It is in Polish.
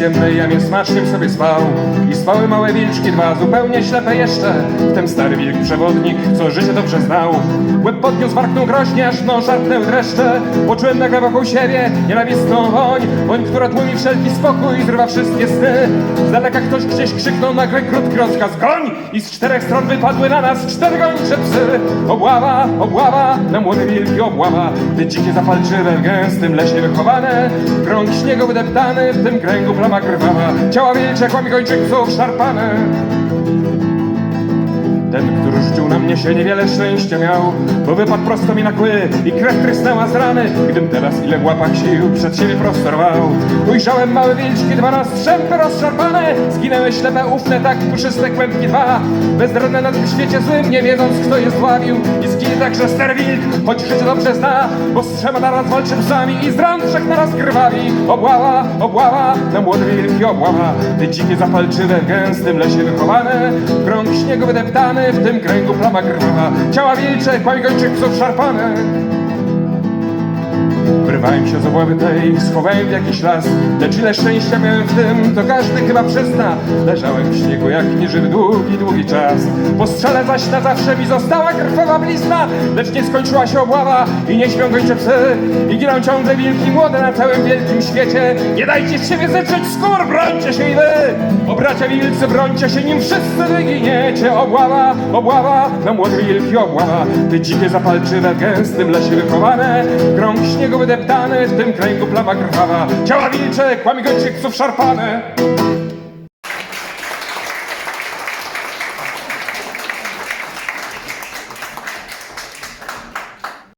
ciemnej jamie smacznym sobie spał. I spały małe wilczki dwa, zupełnie ślepe jeszcze. Wtem stary wilk przewodnik, co życie dobrze znał. Łeb podniósł, warknął groźnie, aż no szarpnęły dreszcze. Poczułem nagle wokół siebie nienawistną woń Woń, która tłumi wszelki spokój i zrywa wszystkie sny. Z daleka ktoś gdzieś krzyknął nagle krótki rozkaz Goń! I z czterech stron wypadły na nas cztery gończe psy. Obława, obława, na młode wilki obława. Te dzikie zapalczywe w gęstym lesie wychowane. Krąg śniegu wydeptany, w tym kręgu plama krwawa Ciała wilcze, kłami gończych psów szarpane. Ten, który rzucił na mnie się niewiele szczęścia miał, bo wypadł prosto mi na kły i krew trysnęła z rany, gdym teraz ile łapach sił przed siebie prosto rwał. Ujrzałem małe wilczki, dwa na strzępy rozszarpane, zginęły ślepe ufne, tak puszyste kłębki dwa. Bezrodne na tym świecie złym, nie wiedząc kto je zdławił i zginie także ster wilk, choć życie dobrze zna, bo z trzema naraz walczy psami i z ran trzech naraz krwawi. Obława, obława, na młode wilki obława, te dzikie zapalczywe w gęstym lesie wychowane, krąg śniegu wydeptany, w tym kręgu plama krwawa, ciała wilcze, kłami gończych szarpane. Wyrwałem się obławy tej, schowałem w jakiś las. Lecz ile szczęścia miałem w tym, to każdy chyba przyzna. Leżałem w śniegu jak nieżywy długi, długi czas. Po zaś na zawsze mi została krwawa blizna. Lecz nie skończyła się obława i nie śpią gończe psy. I giną ciągle wilki młode na całym wielkim świecie. Nie dajcie z siebie zetrzeć skór, brońcie się i wy. O bracia wilcy, brońcie się, nim wszyscy wyginiecie. Obława, obława, na młode wilki obława. Te dzikie zapalczywe w gęstym lesie wychowane. Krąg śniegu wydeptany, w tym kręgu plama krwawa. Ciała wilcze, kłami psów szarpane